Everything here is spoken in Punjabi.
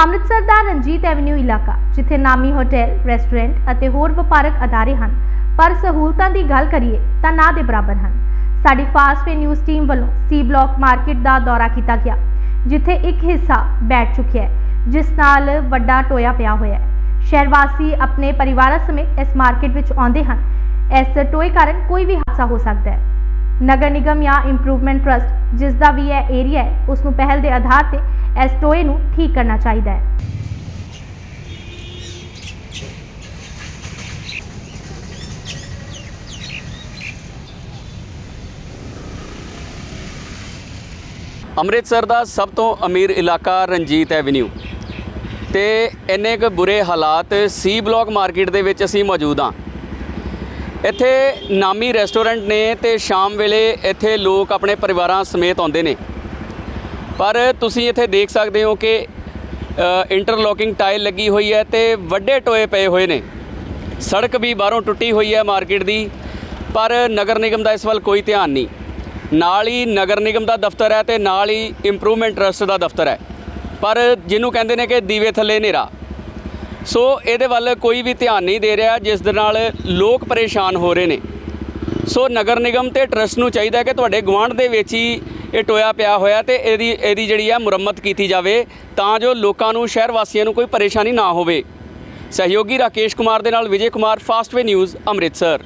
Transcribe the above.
ਅੰਮ੍ਰਿਤਸਰ ਦਾ ਰਣਜੀਤ ਐਵਨਿਊ ਇਲਾਕਾ, ਜਿੱਥੇ ਨਾਮੀ ਹੋਟਲ, ਰੈਸਟੋਰੈਂਟ ਅਤੇ ਹੋਰ ਵਪਾਰਕ ਅਦਾਰੇ ਹਨ। ਪਰ ਸਹੂਲਤਾਂ ਦੀ ਗੱਲ ਕਰੀਏ ਤਾਂ ਨਾ ਦੇ ਬਰਾਬਰ ਹਨ। ਸਾਡੀ ਫਾਸਟ ਵੇ ਨਿਊਜ਼ ਟੀਮ ਵੱਲੋਂ ਸੀ ਬਲਾਕ ਮਾਰਕੀਟ ਦਾ ਦੌਰਾ ਕੀਤਾ ਗਿਆ, ਜਿੱਥੇ ਇੱਕ ਹਿੱਸਾ ਬੈਠ ਚੁੱਕਿਆ ਹੈ, ਜਿਸ ਨਾਲ ਵੱਡਾ ਟੋਇਆ ਪਿਆ ਹੋਇਆ ਹੈ। ਸ਼ਹਿਰ ਵਾਸੀ ਆਪਣੇ ਪਰਿਵਾਰਾਂ ਸਮੇਤ ਇਸ ਮਾਰਕੀਟ ਵਿੱਚ ਆਉਂਦੇ ਹਨ। ਇਸ ਟੋਏ ਕਾਰਨ ਕੋਈ ਵੀ ਹਾਦਸਾ ਹੋ ਸਕਦਾ ਹੈ। ਨਗਰ ਨਿਗਮ ਜਾਂ ਇੰਪਰੂਵਮੈਂਟ ਟਰਸਟ ਜਿਸ ਦਾ ਵੀ ਇਹ ਏਰੀਆ ਹੈ ਉਸ ਨੂੰ ਪਹਿਲ ਦੇ ਆਧਾਰ ਤੇ ਇਸ ਟੋਏ ਨੂੰ ਠੀਕ ਕਰਨਾ ਚਾਹੀਦਾ ਹੈ। ਅੰਮ੍ਰਿਤਸਰ ਦਾ ਸਭ ਤੋਂ ਅਮੀਰ ਇਲਾਕਾ ਰਣਜੀਤ ਐਵਨਿਊ ਤੇ ਇੰਨੇ ਕੁ ਬੁਰੇ ਹਾਲਾਤ ਸੀ ਬਲਾਕ ਮਾਰਕੀਟ ਦੇ ਵਿੱਚ ਅਸੀਂ ਮੌਜੂਦ ਹਾਂ। ਇੱਥੇ ਨਾਮੀ ਰੈਸਟੋਰੈਂਟ ਨੇ ਤੇ ਸ਼ਾਮ ਵੇਲੇ ਇੱਥੇ ਲੋਕ ਆਪਣੇ ਪਰਿਵਾਰਾਂ ਸਮੇਤ ਆਉਂਦੇ ਨੇ। ਪਰ ਤੁਸੀਂ ਇੱਥੇ ਦੇਖ ਸਕਦੇ ਹੋ ਕਿ ਇੰਟਰਲੋਕਿੰਗ ਟਾਈਲ ਲੱਗੀ ਹੋਈ ਹੈ ਤੇ ਵੱਡੇ ਟੋਏ ਪਏ ਹੋਏ ਨੇ। ਸੜਕ ਵੀ ਬਾਹਰੋਂ ਟੁੱਟੀ ਹੋਈ ਹੈ ਮਾਰਕੀਟ ਦੀ, ਪਰ ਨਗਰ ਨਿਗਮ ਦਾ ਇਸ ਵੱਲ ਕੋਈ ਧਿਆਨ ਨਹੀਂ। ਨਾਲ ਹੀ ਨਗਰ ਨਿਗਮ ਦਾ ਦਫ਼ਤਰ ਹੈ ਤੇ ਨਾਲ ਹੀ ਇੰਪਰੂਵਮੈਂਟ ਟਰਸਟ ਦਾ ਦਫ਼ਤਰ ਹੈ। ਪਰ ਜਿਹਨੂੰ ਕਹਿੰਦੇ ਨੇ ਕਿ ਦੀਵੇ ਥੱਲੇ ਹਨੇਰਾ ਸੋ ਇਹਦੇ ਵੱਲ ਕੋਈ ਵੀ ਧਿਆਨ ਨਹੀਂ ਦੇ ਰਿਹਾ, ਜਿਸ ਦੇ ਨਾਲ ਲੋਕ ਪਰੇਸ਼ਾਨ ਹੋ ਰਹੇ ਨੇ। ਸੋ ਨਗਰ ਨਿਗਮ ਤੇ ਟਰਸਟ ਨੂੰ ਚਾਹੀਦਾ ਹੈ ਕਿ ਤੁਹਾਡੇ ਗੁਆਂਢ ਦੇ ਵਿੱਚ ਹੀ ਇਹ ਟੋਇਆ ਪਿਆ ਹੋਇਆ ਤੇ ਇਹਦੀ ਇਹਦੀ ਜਿਹੜੀ ਆ ਮੁਰੰਮਤ ਕੀਤੀ ਜਾਵੇ, ਤਾਂ ਜੋ ਲੋਕਾਂ ਨੂੰ, ਸ਼ਹਿਰ ਵਾਸੀਆਂ ਨੂੰ ਕੋਈ ਪਰੇਸ਼ਾਨੀ ਨਾ ਹੋਵੇ। ਸਹਿਯੋਗੀ ਰਾਕੇਸ਼ ਕੁਮਾਰ ਦੇ ਨਾਲ ਵਿਜੇ ਕੁਮਾਰ ਫਾਸਟਵੇ ਨਿਊਜ਼ ਅੰਮ੍ਰਿਤਸਰ।